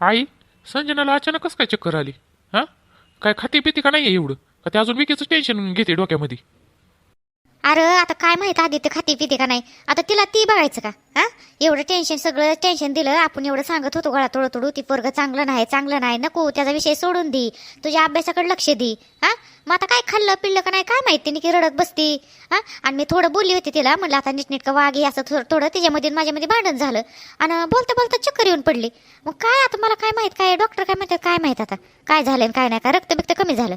आई संजनाला अचानकच काय चक्कर आली? हा? काय खाती पिती का नाही एवढं? का ते अजून विकीचं टेन्शन घेते डोक्यामध्ये? अरे आता काय माहीत आदित्य खाती पिते का नाही? आता तिला ती बघायचं का? हा? एवढं टेन्शन सगळं टेन्शन दिलं आपण एवढं सांगत होतो गळा तोडू तोडू ती पोरग चांगलं नाही चांगलं नाही नको त्याचा विषय सोडून दे तुझ्या अभ्यासाकडे लक्ष दे हा? मग आता काय खाल्लं पिल्लं का नाही काय माहिती की रडत बसती हा? आणि मी थोडं बोलली होती तिला म्हणलं आता नीटनेटकं वाघी असं थोडं थोडं तिच्यामध्ये माझ्यामध्ये भांडण झालं आणि बोलता बोलता चक्कर येऊन पडली. मग काय आता मला काय माहीत काय डॉक्टर काय म्हणतात काय माहीत आता? काय झालं आणि काय नाही काय रक्त बिक्त कमी झालं?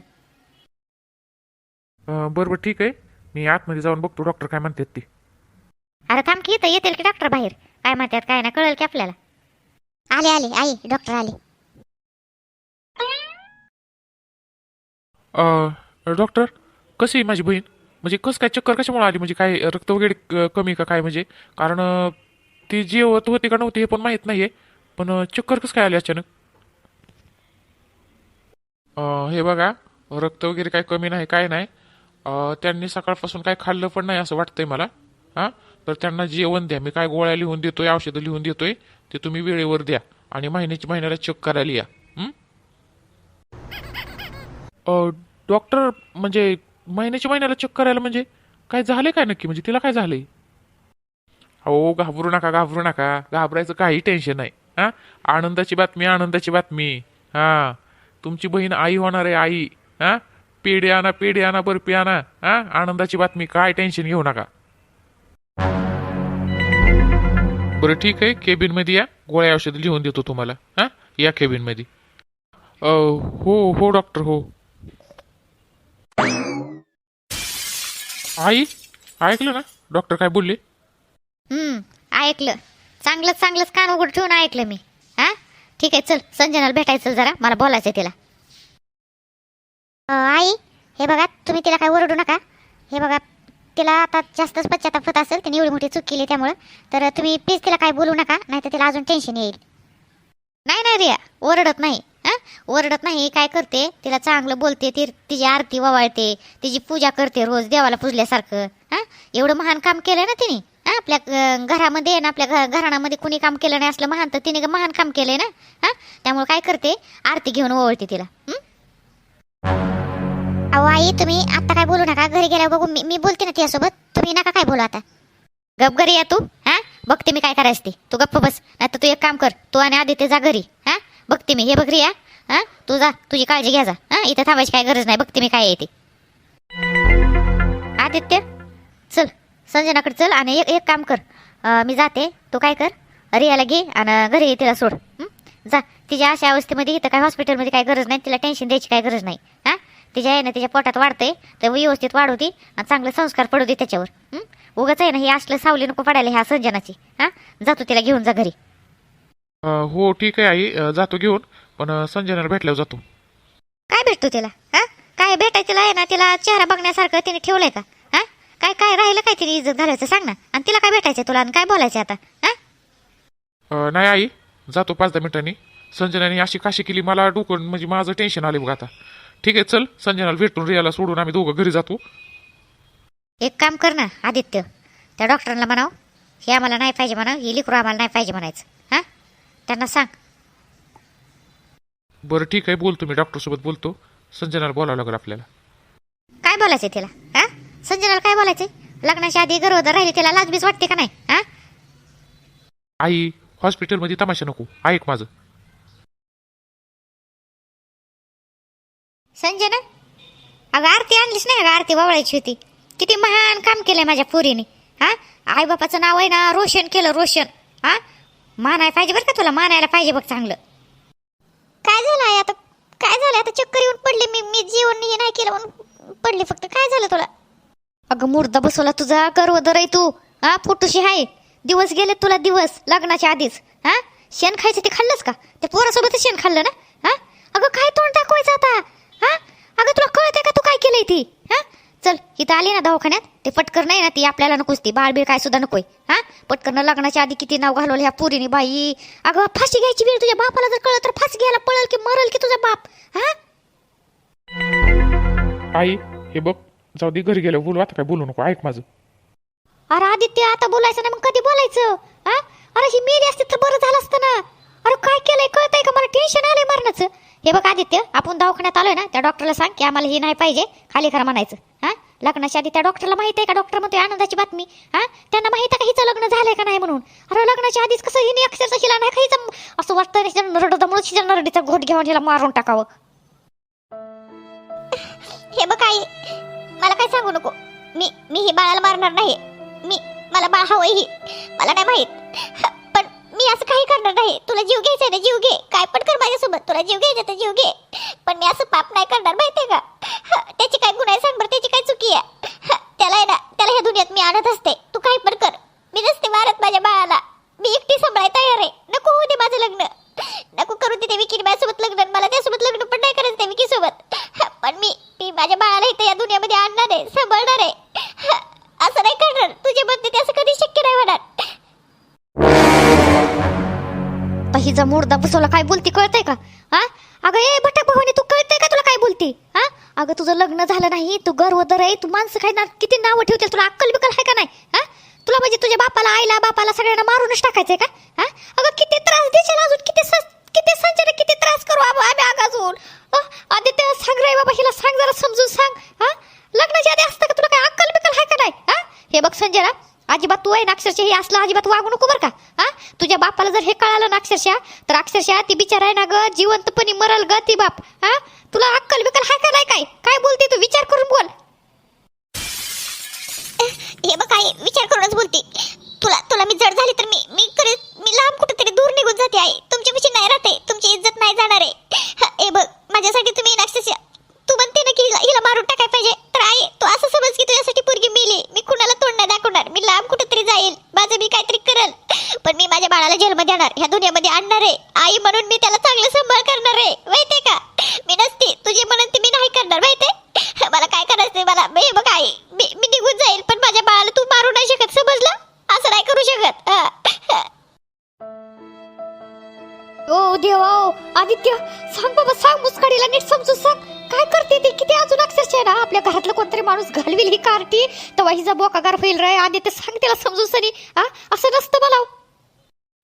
बरोबर बरं बरं ठीक आहे. मी आतमध्ये जाऊन बघतो डॉक्टर काय म्हणतात ते. अरे थांब की इथं येतील की डॉक्टर बाहेर. काय म्हणतात काय नाही कळेल की आपल्याला. आले आले आई डॉक्टर आले. अं, डॉक्टर कशी आहे माझी बहीण? म्हणजे कसं काय चक्कर कशामुळे आली? म्हणजे काय रक्त वगैरे क- कमी का काय म्हणजे? कारण अं, ती जेवत होती का नव्हती हे पण माहीत नाही आहे पण अं, चक्कर कसं काय आली अचानक? अं, हे बघा रक्त वगैरे काय कमी नाही काय नाही. अं, त्यांनी सकाळपासून काय खाल्लं पण नाही असं वाटतंय मला. हां? तर त्यांना जेवण द्या. मी काय गोळ्या लिहून देतोय औषधं लिहून देतोय ते तुम्ही वेळेवर द्या. आणि महिन्याची महिन्याला चेक करायला या. हं? डॉक्टर म्हणजे महिन्याच्या महिन्याला चेक करायला म्हणजे काय झालंय काय नक्की? म्हणजे तिला काय झालंय? अहो घाबरू नका घाबरू नका. घाबरायचं काही टेन्शन नाही. हा? आनंदाची बातमी आनंदाची बातमी. हां. तुमची बहीण आई होणार आहे आई. हा? पेढे आणा पेढे आणा बर्फी आणा हा? आनंदाची बातमी. काय टेन्शन घेऊ नका. बरं ठीक आहे. केबिनमध्ये या. गोळ्या औषध लिहून देतो तुम्हाला. हा? या केबिनमध्ये. मध्ये हो हो डॉक्टर हो. आई ऐकलं ना? डॉक्टर काय बोलले? हम्म ऐकलं. चांगलंच चांगलंच कान उघड ठेवून ऐकलं मी. हा? ठीक आहे चल. संजनाला भेटायचं जरा. मला बोलायचं तिला. आई हे बघा तुम्ही तिला काय ओरडू नका. हे बघा तिला आता जास्तच पश्चाताप होत असेल तिने एवढी मोठी चूक केली त्यामुळं. तर तुम्ही प्लीज तिला काय बोलू नका नाही तर तिला अजून टेन्शन येईल. नाही नाही रिया ओरडत नाही हां? ओरडत नाही काय करते? तिला चांगलं बोलते ती तिची आरती ववाळते तिची पूजा करते रोज देवाला पूजल्यासारखं हा? एवढं महान काम केलं ना तिने हां? आपल्या घरामध्ये ना आपल्या घराण्यामध्ये कुणी काम केलं नाही असलं महान तर तिने महान काम केलंय ना हा? त्यामुळे काय करते? आरती घेऊन ओवळते तिला आई तुम्ही आता काय बोलू नका. घरी गेल्यावर बघू. मी मी बोलते ना तिच्यासोबत. तुम्ही नका काय बोलू आता. गप घरी या तू हा? बघते मी काय करायचं ते. तू गप्प बस. नाही तर तू एक काम कर. तू आणि आदित्य जा घरी हा? बघते मी. हे बघ रिया हा? तू जा. तुझी काळजी घ्या जा. हा? इथं थांबायची काय गरज नाही. बघते मी काय येते आदित्य चल. संजनाकडे चल आणि एक एक काम कर. अं, मी जाते. तू काय कर? रियाला घे आणि घरी तिला सोड. हं? जा. तिच्या अशा अवस्थेमध्ये इथं काय हॉस्पिटलमध्ये काय गरज नाही. तिला टेन्शन द्यायची काय गरज नाही. हा? तिच्या आहे ना तिच्या पोटात वाढतंय तर व्यवस्थित वाढू दे आणि चांगले संस्कार पडू दे त्याच्यावर? उगाच आहे ना हे असलं सावली नको पडायला ह्या संजनाची हा? जातो तिला घेऊन जा घरी. हो ठीक आहे आई जातो घेऊन पण संजनाला भेटल्यावर जातो. काय भेटतो तिला? हा? काय भेटायचं आहे ना तिला चेहरा बघण्यासारखं तिने ठेवलंय का? हा? काय काय राहिलं काय तिने इज्जत घालायचं सांग ना. आणि तिला काय भेटायचं तुला? आणि काय बोलायचं आता? हा? नाही आई जातो पाच दहा मिनिटांनी. संजनाने अशी काशी केली मला डोकं म्हणजे माझं टेन्शन आले बघ आता. ठीक आहे चल. संजनाला भेटून रियाला सोडून आम्ही दोघं घरी जातो. एक काम कर ना आदित्य. त्या डॉक्टरांना म्हणाव. हे आम्हाला नाही पाहिजे म्हणा ही लिकरू आम्हाला नाही पाहिजे म्हणायचं. हा? त्यांना सांग. बरं ठीक आहे. बोलतो मी. डॉक्टरसोबत बोलतो. संजनाला बोलावं लागेल आपल्याला. काय बोलायचंय तिला? हा? संजनाला काय बोलायचंय? लग्नाच्या आधी गरोदर राहिली तिला लाजबीज वाटते का नाही? हा? आई हॉस्पिटलमध्ये तमाशा नको. ऐक माझं. संजना? अगं आरती आणलीच नाही अगं आरती वावळायची होती. किती महान काम केलंय माझ्या पुरीने. हा? आईबापाचं नाव आहे ना रोशन केलं रोशन. हा? मानाय पाहिजे बरं का तुला? मानायला पाहिजे बघ चांगलं. काय झालं आई आता? काय झालं? आता चक्कर येऊन पडली मी. मी जीवन हे नाही केलं म्हणून पडली फक्त. काय झालं तुला? अगं मुर्दा बसवला तुझा. गर्वदर आहे तू. हा? फुटूशी आहे. दिवस गेले तुला दिवस. लग्नाच्या आधीच. हा? शेण खायचं ते खाल्लंस का? ते पोरासोबतच शेण खाल्लं ना? हा? अगं काय तोंड टाकवायचं आता? अगं तुला कळतंय का तू काय केलंय ती? हा? चल इथं आली ना दवाखान्यात. ते पटकर नाही ना ती आपल्याला नकोच ती. बाळबीळ काय सुद्धा नकोय. हा? पटकरनं लग्नाच्या आधी किती नाव घालवलं ह्या पुरीने बाई. अगं फाशी घ्यायची वेळ तुझ्या बापाला जर कळलं तर फाशी घ्यायला पळल की मरल की तुझा बाप? हा? आई हे बघ. जाऊ दे घरी गेल्यावर बोलू. आता काय बोलू नको. ऐक माझं. अरे आदित्य आता बोलायचं ना. मग कधी बोलायचं? हा? अरे ही मेली असती तर बरं झालं असतं ना. अरे काय केलंय? कळतंय का मला टेन्शन आलंय मरणाचं. हे बघ आदित्य आपण दवाखान्यात आलोय ना त्या डॉक्टरला सांग की आम्हाला हे नाही पाहिजे खाली खरं म्हणायचं. हा? लग्नाच्या आधी त्या डॉक्टरला माहिती आहे का? डॉक्टर म्हणतोय आनंदाची बातमी. हा? त्यांना माहिती आहे का हिचं लग्न झालंय का नाही म्हणून? अरे लग्नाच्या आधीच कसं हिने अक्षरशः हिला नाही खायचं असं वाटतं हिच्या नरडमुळे हिच्या नरडीचा घोट घेऊन हिला मारून टाकावं. हे बघ आई मला काय सांगू नको. मी मी ही बाळाला मारणार नाही मी मला बाळ हवंय ही. मला नाही माहीत. मी असं काही करणार नाही. तुला जीव घ्यायचा ना जीव घे. काय पण कर माझ्यासोबत. तुला जीव घ्यायचा तर जीव घे. पण मी असं पाप नाही करणार माहितीये का? त्याची काय गुन्हा आहे सांग बरं त्याची काय चुकी आहे? त्याला आहे ना त्याला ह्या दुनियात मी आणत असते तू काही पण कर मी नसते मारत माझ्या बाळाला मी एकटी सांभाळाय तयार आहे नको होऊ दे माझं लग्न नको करू दे त्या विकीने माझ्यासोबत लग्न आणि मला त्यासोबत लग्न पण नाही करायचं त्या विकी सोबत पण मी मी माझ्या बाळाला इथे या दुनियामध्ये आणणार आहे सांभाळणार आहे असं नाही करणार तुझ्या मते ते असं कधी शक्य नाही होणार आता हिचा मुर्दा बसवला काय बोलती कळतंय का? हा? अगं ए भटक भवानी तू कळतंय का तुला काय बोलती? हा? अगं तुझं लग्न झालं नाही तू गर्वदर आहे तू माणसं काय ना किती नावं ठेवतील तुला अक्कल बिकल आहे का नाही? हा? तुला म्हणजे तुझ्या बापाला आईला बापाला सगळ्यांना मारूनच टाकायचंय का? हा? अगं किती त्रास देशील अजून किती किती संचार किती त्रास करू आम्ही आग अजून? अं, आदित्य सांग रे बाबा हिला सांग जरा समजून सांग. हा? लग्नाच्या आधी असतं का तुला काय अक्कल बिकल आहे का नाही? हा? हे बघ संजयला अजिबात तू आहे ना अक्षरशः हे असलं अजिबात वागू नको बरं का? हा? तुझ्या बापाला जर हे कळालं ना अक्षरशः तर अक्षरशः ती बिचार आहे ना ग जिवंतपणी मरल ग ती बाप. हा? तुला अक्कल बिकल हाय का नाही काय? काय बोलते तू? विचार करून बोल. हे बघ काय विचार करूनच बोलते. तुला तुला मी जड झाली तर मी मी करे मी लांब कुठेतरी दूर निघून जाते आहे तुमच्या पिशी नाही राहते तुमची इज्जत नाही जाणार आहे. हे बघ माझ्यासाठी तुम्ही नाक्षस तू म्हणते ना की हिला मारून टाकाय पाहिजे. तर आई तू असं समज की तुझ्यासाठी पोरगी मिली मी कुणाला तोंड नाही दाखवणार मी लांब कुठेतरी जाईल. माझं मी काहीतरी करल. पण मी माझ्या बाळाला जन्म देणार ह्या दुनियामध्ये आणणार आहे. आई म्हणून मी त्याला चांगलं सांभाळ करणार आहे. माहितीये का? मी नसते. तुझी म्हणून ती मी नाही करणार. माहितीये? मला काय करायचंय मला? मी बघ आई मी मी निघून जाईल पण माझ्या बाळाला तू मारू नाही शकत. समजलं? असं नाही करू शकत. हा. ओ देवा ओ आदित्य सांग बाबा सांग मुसकाडीला नीट समजून सांग. काय करते ती? किती अजून अक्षरशः ना? आपल्या घरातलं कोणतरी माणूस घालविल ही कारटी. तेव्हा हिचा बोकागार होईल रे. आदित्य सांग त्याला समजून सनी. हा? असं नसतं मला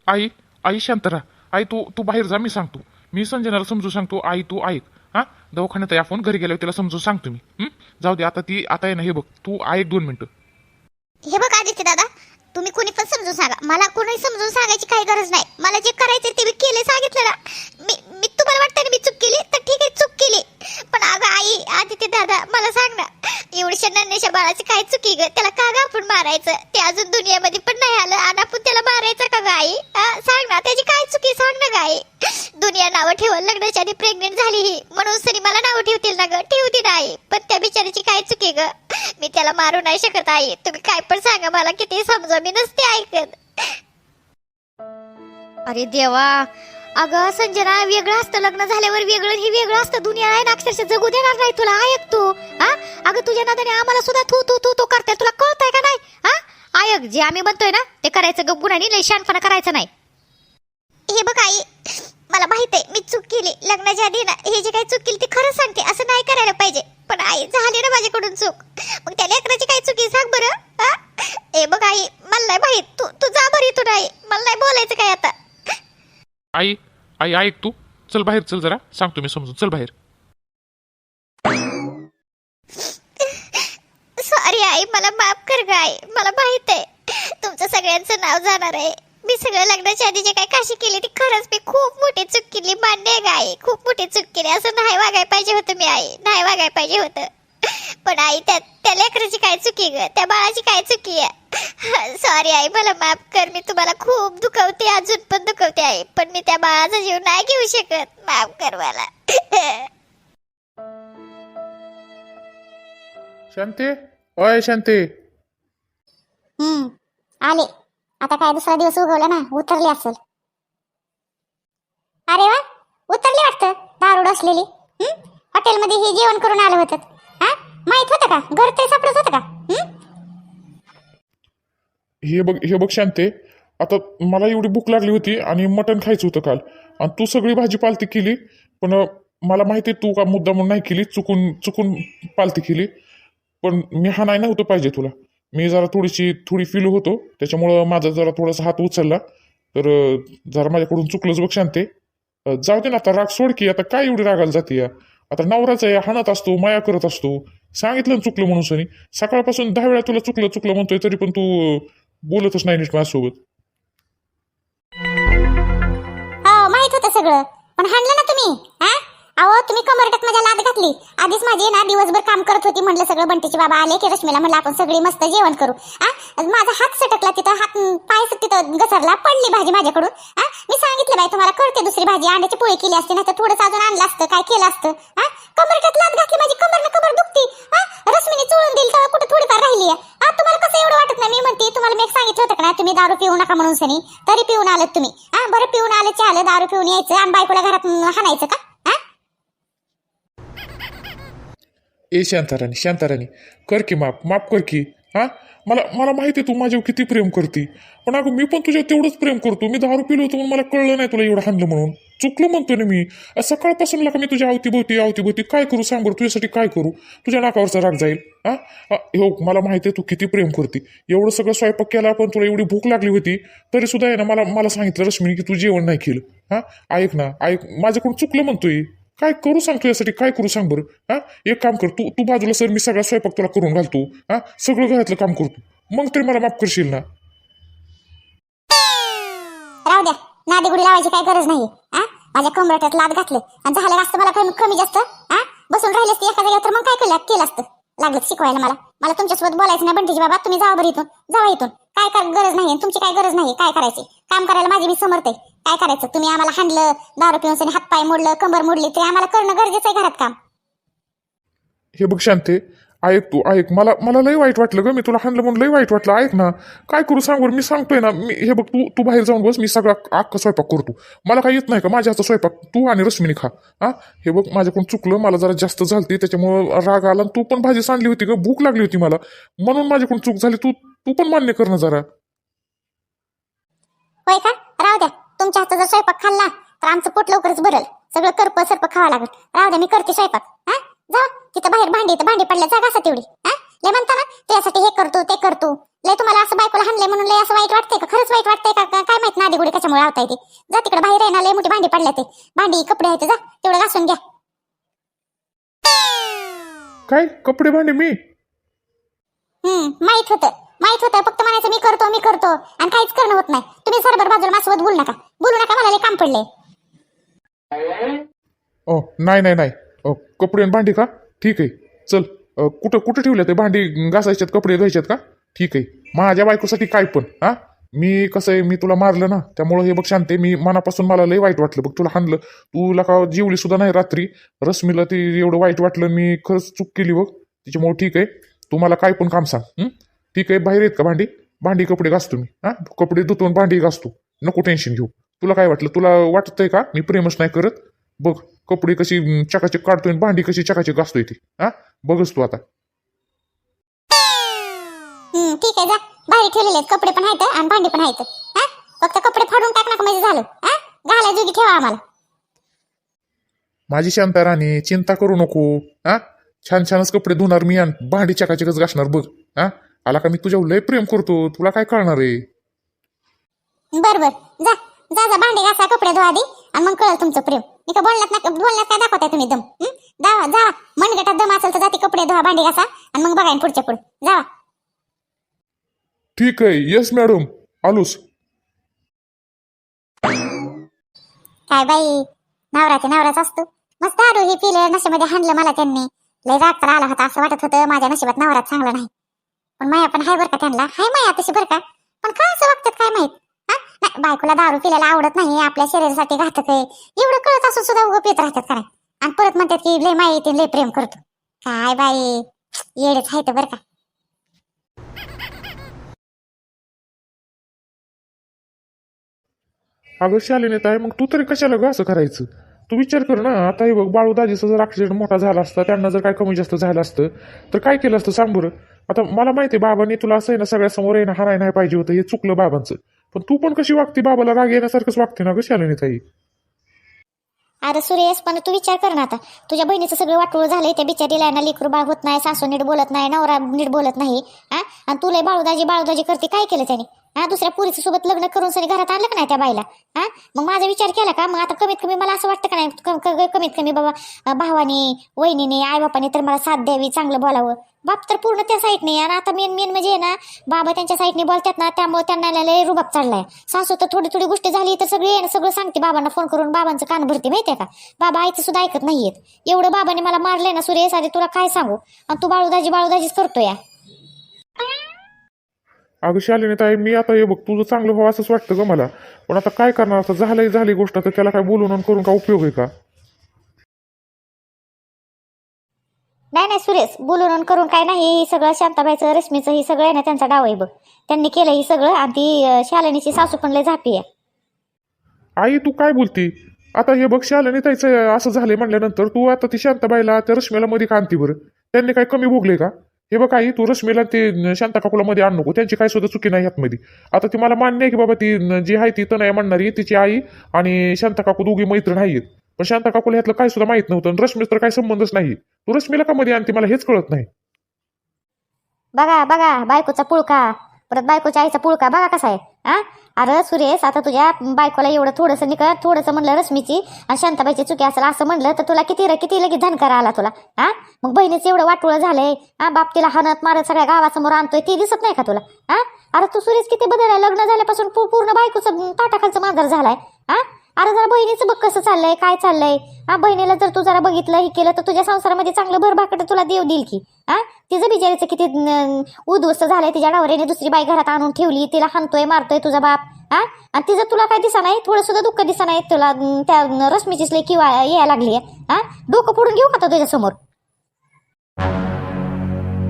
आई आई शांत राहा. आई तू तू बाहेर जा मी सांगतो. मी संजनाला समजून सांगतो. आई तू ऐक. हा? दवाखान्यात आहे आपण घरी गेल्यावर तिला समजून सांगतो मी. हं? जाऊ दे आता ती आता आहे ना हे बघ. तू ऐक दोन मिनिटं. हे बघ आदित्य दादा तुम्ही कोणी पण समजून सांगा. मला कोणी समजून सांगायची काही गरज नाही. मला जे करायचे ते मी केले सांगितलं ना. मी मी तुम्हाला वाटतं मी चूक केली तर ठीक आहे चूक केली. पण अगं आई आदित्य दादा मला सांग ना एवढ्या नन्हेशा बाळाची काय चुकी ग? त्याला का ग आपण मारायचं? ते अजून दुनियामध्ये पण नाही आलं आणि आपण त्याला मारायचं का ग आई? सांग ना त्याची काय चुकी सांग ना ग आई. दुनिया नावं ठेवल लग्नाच्या आधी प्रेग्नेंट झाली ही. म्हणून सरी मला नावं ठेवतील ना ग? ठेवती ना आई. पण त्या बिचारीची काय चुकी ग? मी त्याला मारू नाही शकत आई. तुम्ही काय पण सांगा मला किती समजा मी नसते ऐकत. अरे देवा अगं संजना वेगळं असतं लग्न झाल्यावर वेगळं हे वेगळं असतं. दुनिया आहे ना अक्षरशः जगू देणार नाही तुला. ऐक तू. हा अगं तुझ्या नादाने आम्हाला सुद्धा तू तू तू तू करते तुला कळतंय का नाही? हा ऐक जे आम्ही म्हणतोय ना ते करायचं ग गुन्हानी लय शानपणा करायचं नाही. हे बघ आई मला माहीत आहे मी चूक केली. लग्नाच्या आधी ना हे जे काही चूक केली ती खरं सांगते. असं नाही करायला पाहिजे. पण आई झाली ना माझ्याकडून चूक. मग त्या लेकराची काय चुकी सांग बरं? हा? हे बघ आई मला नाही माहीत. तू तू जा बरी इथून नाही मला नाही बोलायचं काय आता. आई आई ऐक तू? चल बाहेर चल जरा. सांगतो मी समजून. चल बाहेर. सॉरी आई. मला माफ कर ग आई. मला माहीत आहे. तुमचं सगळ्यांचं नाव जाणार आहे. मी सगळं लग्नाच्या आधी जे काही काशी केली ती खरंच मी खूप मोठी चूक केली. मान्य आहे ग आई. खूप मोठी चूक केली. असं नाही वागायला पाहिजे होतं मी आई. नाही वागायला पाहिजे होतं. पण आई त्या त्या लेकराची काय चुकी ग? त्या बाळाची काय चुकी आहे? सॉरी आई मला माफ कर मी तुम्हाला खूप दुखवते अजून पण दुखवते आई. पण मी त्या बाळाचा जीव नाही घेऊ शकत. माफ कर मला. शांते? अय शांते. हम्म आले. आता काय दुसरा दिवस उगवला ना उतरली असेल. अरे वा उतरली वाटतं दारूड असलेली. हं? हॉटेलमध्ये हे जेवण करून आलं होतं. हा माहीत होतं का? घर ते सापडत होतं का? हं? हे बघ हे बघ शांते आता मला एवढी भूक लागली होती आणि मटण खायचं होतं काल. आणि तू सगळी भाजी पालती केली पण मला माहिती आहे तू का मुद्दा म्हणून नाही केली चुकून चुकून पालती केली. पण मी हा नाही नव्हतं पाहिजे तुला. मी जरा थोडीशी थोडी फिल होतो त्याच्यामुळं माझा जरा थोडासा हात उचलला. तर जरा माझ्याकडून चुकलंच बघ शांते. जाऊ दे ना आता राग सोड की आता काय एवढी रागाला जाते या? आता नवराचा आहे हाणत असतो माया करत असतो. सांगितलं चुकलं म्हणून सनी. सकाळपासून दहा वेळा तुला चुकलं चुकलं म्हणतोय तरी पण तू बोलतच नाही नीट माझ्यासोबत. हो माहीत होतं सगळं. पण हाणलं ना तुम्ही हा? अहो तुम्ही कमरटात माझ्या लाद घातली. आधीच माझी ना दिवसभर काम करत होती म्हटलं सगळं बंटीचे बाबा आले की रश्मीला म्हणलं आपण सगळी मस्त जेवण करू. हा? माझा हात सटकला तिथं हात पाय तिथं घसरला पडली भाजी माझ्याकडून. हा? मी सांगितलं बाई तुम्हाला करते दुसरी भाजी अंड्याची पोळी केली असते नाही तर थोडंसं अजून आणलं असतं काय केलं असतं. हा? कमरटात लाद घातली माझी कमर ना कमर दुखती. हा? रश्मीने चोळून दिली तर कुठं थोडीफार राहिली आहे. हा एवढं वाटत नाही. मी म्हणते तुम्हाला मी एक सांगितलं होतं का तुम्ही दारू पिऊ नका म्हणून सनी. तरी पिऊन आलेत तुम्ही. हा बरं पिऊन आले आलं दारू पिऊन यायचं. आणि बायकोला घरात हाणायचं का? हा? ए शांताराणी शांताराणी. कर की माफ माफ कर की. हा? मला मला माहिती आहे तू माझ्यावर किती प्रेम करते. पण अगं मी पण तुझ्यावर तेवढंच प्रेम करतो. मी दारू पिलो होतो म्हणून मला कळलं नाही तुला एवढं हाणलं म्हणून. चुकलं म्हणतो ना मी. सकाळपासून लागा मी तुझ्या अवतीभोवती अवतीभोवती काय करू? सांग बरं तुझ्यासाठी काय करू? तुझ्या नाकावरचा राग जाईल. हा? हा, हो मला माहिती आहे तू किती प्रेम करते. एवढं सगळं स्वयंपाक केला पण तुला एवढी भूक लागली होती तरी सुद्धा आहे ना मला मला सांगितलं रश्मीने की तू जेवण नाही केलं. हा? ऐक ना ऐक माझ्याकडून चुकलं म्हणतोय. काय करू सांग तू यासाठी काय करू सांग बरं? हा? एक काम कर तू तू बाजूला सर मी सगळा स्वयंपाक तुला करून घालतो. हा? सगळं घरातलं काम करतो. मग तरी मला माफ करशील ना? राहू द्या. नादी लावायची काय गरज नाही. हा? माझ्या कमरट्यात लाद घातले. आणि झालं असतं मला कमी कमी जास्त. हा? बसून राहिले असते एका जागेवर तर मग काय केलं? केलं असतं. लागलं शिकवायला मला. मला तुमच्यासोबत बोलायचं नाही बंटीजी बाबा. तुम्ही जावा बरं इथून. जावा इथून. काय कर गरज नाही तुमची काय गरज नाही. काय करायची? काम करायला माझी मी समर्थ आहे. काय करायचं? तुम्ही आम्हाला हाणलं दारू पिऊन हातपाय मोडलं कंबर मोडली ते आम्हाला करणं गरजेचं आहे घरात काम. हे बघ शांते ऐक तू ऐक. मला मला लय वाईट वाटलं ग. मी तुला हाणलं म्हणून लय वाईट वाटलं. ऐक ना. काय करू सांग? मी सांगतोय ना. मी हे बघ तू तू बाहेर जाऊन बस. मी सगळा अख्खा स्वयंपाक करतो. मला काही येत नाही का? माझ्या हातचा स्वयंपाक. तू आणि रश्मीने खा. हा? हे बघ माझ्याकडून चुकलं. मला जरा जास्त झालती. त्याच्यामुळं राग आला. आणि तू पण भाजी सांडली होती ग. भूक लागली होती मला. म्हणून माझ्याकडून चूक झाली. तू तू पण मान्य कर ना जरा. होय का? तुमच्या हातचा जर स्वयंपाक खाल्ला तर आमचं पोट लवकरच भरल सगळं करप सरप खावं लागेल. राहू द्या मी करते स्वयंपाक. हा? जा तिथं बाहेर भांडी तर भांडी पडल्या जागा तेवढी हा? लय म्हणता ना त्यासाठी हे करतो ते करतो. लय तुम्हाला असं बायकोला हाणलंय म्हणून लय असं वाईट वाटतंय का? खरंच वाईट वाटतंय का? काय माहीत नादी गुडी कशामुळे लावता येते. जा तिकडे बाहेर आहे ना लय मोठी भांडी पडल्या ते. भांडी कपडे आहेत जा. तेवढं घासून घ्या. काय? कपडे भांडे मी? हम्म माहीत होतं. माहीत होतं फक्त म्हणायचं मी करतो मी करतो. आणि काहीच करणं होत नाही. तुम्ही सरभर बाजूला माझ्यासोबत बोलू नका. बोलू नका मला लय काम पडले. ओ नाही नाही नाही. अ, कपडे आणि भांडी का? ठीक आहे. चल. अ, कुठं कुठं ठेवले ते भांडी? घासायच्यात कपडे धुवायच्यात का? ठीक आहे. माझ्या बायकोसाठी काय पण हा? मी कसं आहे मी तुला मारलं ना त्यामुळं हे बघ शांते मी मनापासून मला लय वाईट वाटलं. बघ तुला हाणलं. तुला का जीवली सुद्धा नाही रात्री? रश्मीला ती एवढं वाईट वाटलं मी खरंच चूक केली बघ. त्याच्यामुळे ठीक आहे. तू मला काय पण काम सांग हं? ठीक आहे बाहेर येत का भांडी? भांडी कपडे घासतो मी. हा? कपडे धुतो आणि भांडी घासतो. नको टेन्शन घेऊ. तुला काय वाटलं? तुला वाटतंय का? मी प्रेमच नाही करत. बघ कपडे कशी अं, चकाचक काढतोय भांडी कशी चकाचक घासतोय ती. हा? बघच तू आता. ठीक आहे जा. बाहेर ठेवलेले आहेत. कपडे पण आहेत आणि भांडी पण आहेत. हा? फक्त कपडे फाडून टाक नका म्हणजे झालं. हा? घाला जोगी ठेवा आम्हाला. माझी शांता राणी चिंता करू नको. हा? छान छानच कपडे धुणार मी आणि भांडी चकाचकच घासणार बघ. हा? आला का मी तुझ्यावर लय प्रेम करतो तुला काय कळणार आहे? बर बर जा जा जा भांडी घासा कपडे धुवा आधी आणि मग कळलं तुमचं प्रेम. मी का बोलण्यात ना बोलण्यात काय दाखवताय तुम्ही दम? हं? जावा जा. मनगटात दम असेल तर जाती कपडे धुवा भांडी घासा आणि मग बघा पुढच्या पुढे. जावा ठीक आहे येस मॅडम. आलोस काय बाई नवराचे नवराच असतो. मस्त दारू ही पिले नशेमध्ये हाणलं मला त्यांनी. लय राग तर आला होता असं वाटत होतं माझ्या नशिबात नवराच चांगला नाही. पण माया पण हाय बरं का त्यांना. हाय माया तशी बरं का? पण का असं वागतात काय माहीत? हा? नाही बायकोला दारू पिल्याला आवडत नाही आपल्या शरीरासाठी घातक आहे. एवढं कळत असून सुद्धा उगं पित राहतात काय आणि परत म्हणतात की लय माई येते लय प्रेम करतो. काय बाई? येडेच आहे बरं का. अगं शालीने आहे मग तू तरी कशाला ग असं करायचं? तू विचार कर ना आता हे बघ बाळू दाजीचा जर ऍक्सिडेंट मोठा झाला असता त्यांना जर काय कमी जास्त झालं असतं तर काय केलं असतं सांग बरं? आता मला माहिती आहे बाबांनी तुला असं आहे ना सगळ्यासमोर आहे ना नाही पाहिजे होतं हे चुकलं बाबांचं. पण तू पण कशी वागते? बाबाला राग येण्यासारखंच वागते ना ग शालिनी ताई? अरे सुरेश पण तू विचार कर ना आता. तुझ्या बहिणीचं सगळं वाटूळ झालंय त्या बिचारीला ना लेकरू बाळ होत नाही सासू नीट बोलत नाही नवरा नीट बोलत नाही हा? आणि तुला बाळूदाजी बाळूदाजी करते काय केलं त्याने? हा दुसऱ्या पुरीच्या सोबत लग्न करून सनी घरात आणलं का नाही त्या बाईला? हा? मग माझा विचार केला का? मग आता कमीत कमी मला असं वाटतं का नाही? क- क- कमीत कमी बाबा अं, भावानी वहिनीने आई बापाने तर मला साथ द्यावी चांगलं बोलावं. बाप तर पूर्ण त्या साईडने आणि आता मेन मेन म्हणजे आहे ना बाबा त्यांच्या साईडने बोलतात ना त्यामुळे त्यांना लय रुबाब चाललाय. सासू तर थोडी थोडी गोष्ट झाली तर सगळी आहे ना सगळं सांगते बाबांना फोन करून. बाबांचं कान भरते माहितीये का? बाबा आईचं सुद्धा ऐकत नाहीयेत. एवढं बाबाने मला मारलंय ना सूर्य साधे तुला काय सांगू? आणि तू बाळूदाजी बाळूदाजीच करतोय या अगं शालिनी ताई मी आता हे बघ तुझं चांगलं व्हावं असंच वाटतं ग मला. पण आता काय करणार? आता झालंय झाली गोष्ट तर त्याला काय बोलून आणि करून का उपयोग आहे का? नाही नाही सुरेश बोलून करून काय नाही. हे सगळं शांताबाईचं रश्मीचं हे सगळं आहे ना त्यांचा डाव आहे बघ. त्यांनी केलं हे सगळं आणि ती शालिनीची सासू पण लय झापी आहे. आई तू काय बोलती? आता हे बघ शालिनी त्याचं असं झालंय म्हणल्यानंतर तू आता ती शांताबाईला त्या रश्मीला मध्ये का बरं? त्यांनी काय कमी भोगले का? हे बघ आई तू रश्मीला ते शांता काकूला मध्ये आणू नको. त्यांची काय सुद्धा चुकी नाही मध्ये आता ती मला मान्य आहे की बाबा ती जी आहे ती तर म्हणणारी तिची आई आणि शांता काकू दोघी मैत्रीण आहेत. पण शांता काकूला ह्यातलं काय सुद्धा माहीत नव्हतं आणि रश्मीच तर काय संबंधच नाही तू रश्मीला का मध्ये आणते मला हेच कळत नाही. बघा बघा बायकोचा पुळका. परत बायकोच्या आईचा पुळका बघा कसा आहे. हा? अरे सुरेश आता तुझ्या बायकोला एवढं थोडंसं निकळ थोडंसं म्हणलं रश्मीची आणि शांताबाईची चुकी असेल असं म्हणलं तर तुला किती र- किती लगेच धनकार आला तुला? हा? मग बहिणीचं एवढं वाटोळं झालंय. हा बाप तिला हनत मारत सगळ्या गावासमोर आणतोय ती दिसत नाही का तुला? हा? अरे तू सुरेश किती बदललाय लग्न झाल्यापासून पूर्ण बायकोचं ताटाखालचं मांजर झालाय. हा? अरे जरा बहिणीचं बघ कसं चाललंय काय चाललंय. हा बहिणीला जर तू जरा बघितलं हे केलं तर तुझ्या संसारामध्ये चांगलं भरभाकट तुला देव देईल की. हा? तिचं बिचारीचं किती न- उद्ध्वस्त झालंय तिच्या डावऱ्याने दुसरी बाई घरात आणून ठेवली तिला हाणतोय मारतोय तुझा बाप. हा? आणि तिचं तुला काय दिसा नाही थोडं सुद्धा दुःख दिसा नाही तुला त्या रश्मीचीच लई किंवा यायला लागली हा? डोकं फोडून घेऊ का तो तुझ्यासमोर?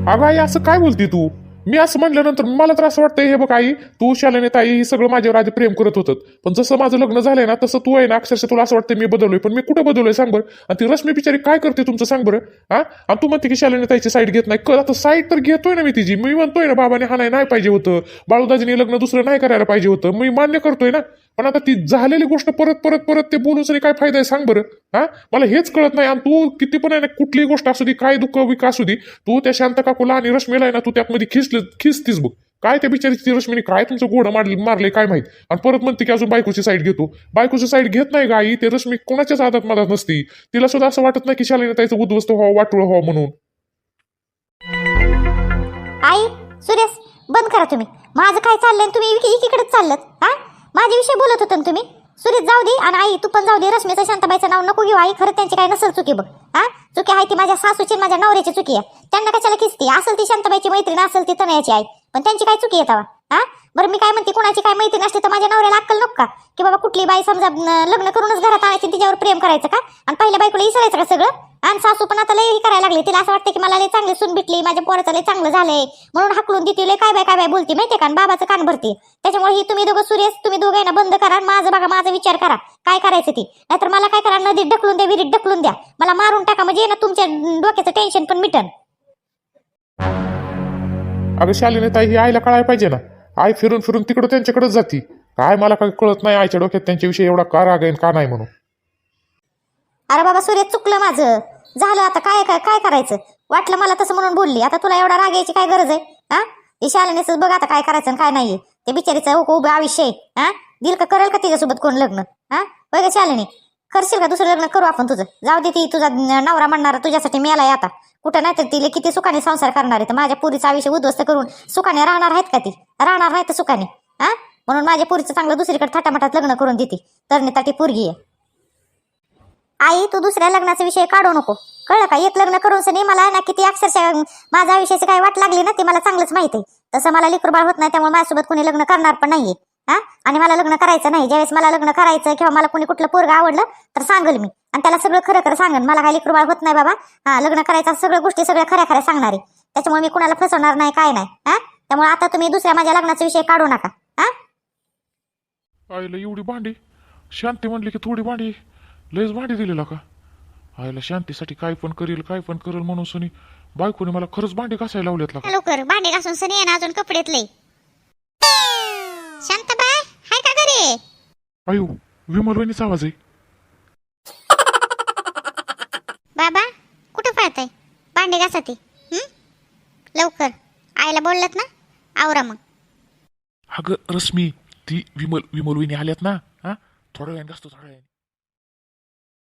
अगं असं काय बोलती तू? मी असं म्हणल्यानंतर मला तर असं वाटतंय हे बघ आई तू शालेने ताई ही सगळं माझ्यावर आधी प्रेम करत होतं. पण जसं माझं लग्न झालंय ना तसं तू आहे ना अक्षरशः तुला असं वाटतं मी बदललोय. पण मी कुठं बदललोय सांग बरं? आणि ती रश्मी बिचारी काय करते तुमचं सांग बरं? हा? आणि तू म्हणते की शालेने ताईची साईड घेत नाही. कर आता साईड तर घेतोय ना मी तिची. मी म्हणतोय ना बाबाने हा नाही नाही पाहिजे होतं. बाळूदाजीने लग्न दुसरं नाही करायला पाहिजे होतं. मी मान्य करतोय ना. पण आता ती झालेली गोष्ट परत परत परत ते बोलून सरी काय फायदा आहे सांग बरं. हा? मला हेच कळत नाही. आणि तू किती पण आहे ना कुठलीही गोष्ट असू दे काय दुःख विका असू दे तू त्या शांत काकूला आणि रश्मीला आहे ना तू त्यामध्ये खिचल खिचतीस बघ. काय त्या बिचारी ती रश्मीने काय तुमचं घोडं मारले मारले काय माहीत? आणि परत म्हणते की अजून बायकोची साईड घेतो. बायकोची साईड घेत नाही गाई ते रश्मी कोणाच्याच आदात मधात नसती. तिला सुद्धा असं वाटत नाही की शालेने त्याचं उद्ध्वस्त व्हावं वाटोळ व्हावं म्हणून. आई सुरेश बंद करा तुम्ही. माझं काय चाललंय तुम्ही एकीकडेच चाललं हा? माझ्याविषयी बोलत होता ना तुम्ही? सुरेश जाऊ दे आणि आई तू पण जाऊ दे. रश्मीचं शांताबाईचं नाव नको घेऊ. आई खरं त्यांची काय नसेल चुकी बघ. हा? चुकी आहे ती माझ्या सासूची माझ्या नवऱ्याची चुकी आहे. त्यांना कशाला किसती असेल ती शांताबाईची मैत्रीण असेल ती तनयाची आई. पण त्यांची काय चुकी आहे हा? बरं मी काय म्हणते कुणाची काय माहिती नसते तर माझ्या नवऱ्याला अक्कल नको का? की बाबा कुठली बाई समजा लग्न करूनच घरात आणायची तिच्यावर प्रेम करायचं का? आणि पहिल्या बायकोला विसरायचं का सगळं? आणि सासू पण आता लय हे करायला लागली. तिला असं वाटतं की मला लय चांगली सून भेटली माझ्या पोराचं लय चांगलं झालंय. म्हणून हाकलून देते लय काय बाय काय बाय बोलते माहितीये का? बाबाचं कान भरते. त्याच्यामुळे ही तुम्ही दोघं सुरेश तुम्ही दोघं ना बंद करा आणि माझं बघा माझा विचार करा. काय करायचं ती? नाहीतर मला काय करा नदीत ढकलून द्या विहिरीत ढकलून द्या. मला मारून टाका म्हणजे ना तुमच्या डोक्याचं टेन्शन पण मिटन. अगं शालीने ताई ही आईला कळायला पाहिजे ना. आई फिरून फिरून तिकडं त्यांच्याकडेच जाती. काय मला काही कळत नाही आईच्या डोक्यात त्यांच्याविषयी एवढा का राग आहे आणि का नाही म्हणून. अरे बाबा सूर्य चुकलं माझं. झालं आता काय काय काय करायचं? वाटलं मला तसं म्हणून बोलली. आता तुला एवढा राग यायची काय गरज आहे? हा? हे शाळेनेच बघ आता काय करायचं आणि काय नाहीये. ते बिचारीचं उभं उभं आयुष्य आहे. हा? दिल का करेल का तिच्यासोबत कोण लग्न? हा? होय का शालिनी? करशील का दुसरं लग्न? करू आपण तुझं. जाऊ दे ती तुझा नवरा म्हणणार तुझ्यासाठी मेलाय आता. कुठं नाही तर तिला किती सुखाने संसार करणार आहे? तर माझ्या पुरीचं आयुष्य उद्ध्वस्त करून सुखाने राहणार आहेत का ती? राहणार नाही तर सुखाने. हा? म्हणून माझ्या पुरीचं चांगलं दुसरीकडे थाटामाटात लग्न करून देते. तरणी पोरगी आहे. आई तू दुसऱ्या लग्नाचा विषय काढू नको. कळलं का? एक लग्न करून सनी मला ना किती अक्षरशः माझ्या आयुष्याची काय वाट लागली ना ते मला चांगलंच माहिती आहे. तसं मला लेकरबाळ होत नाही त्यामुळे माझ्यासोबत कोणी लग्न करणार पण नाहीये. हा? आणि मला लग्न करायचं नाही. ज्यावेळेस मला लग्न करायचं किंवा मला कोणी कुठलं पोरग आवडलं तर सांगेल मी. आणि त्याला सगळं खरं खरं सांगेन. मला काय लेकरबाळ होत नाही बाबा. हा लग्न करायचं सगळ्या गोष्टी सगळ्या खऱ्या खऱ्या सांगणार. आहे त्याच्यामुळे मी कुणाला फसवणार नाही काय नाही. हा? त्यामुळे आता तुम्ही दुसऱ्या माझ्या लग्नाचा विषय काढू नका. हा? आईला एवढी भांडी. शांती म्हणली की थोडी भांडी. लयच भांडी दिलेला का? आईला शांतीसाठी काय पण करील काय पण करेल म्हणून सुनी बायकोने मला खरंच भांडी घासायला लावल्यात का? लवकर. भांडे घासून सनी आहे ना अजून कपडेतले शांतबाई हाय का घरी? अयो विमल वहिनीचा आवाज आहे. भांडे घासा ते लवकर. आईला बोललात ना? आवरा मग. अगं रश्मी ती विमल विमल वहिनी आल्यात ना? हा? थोड्या वेळाने असतो थोड्या वेळाने.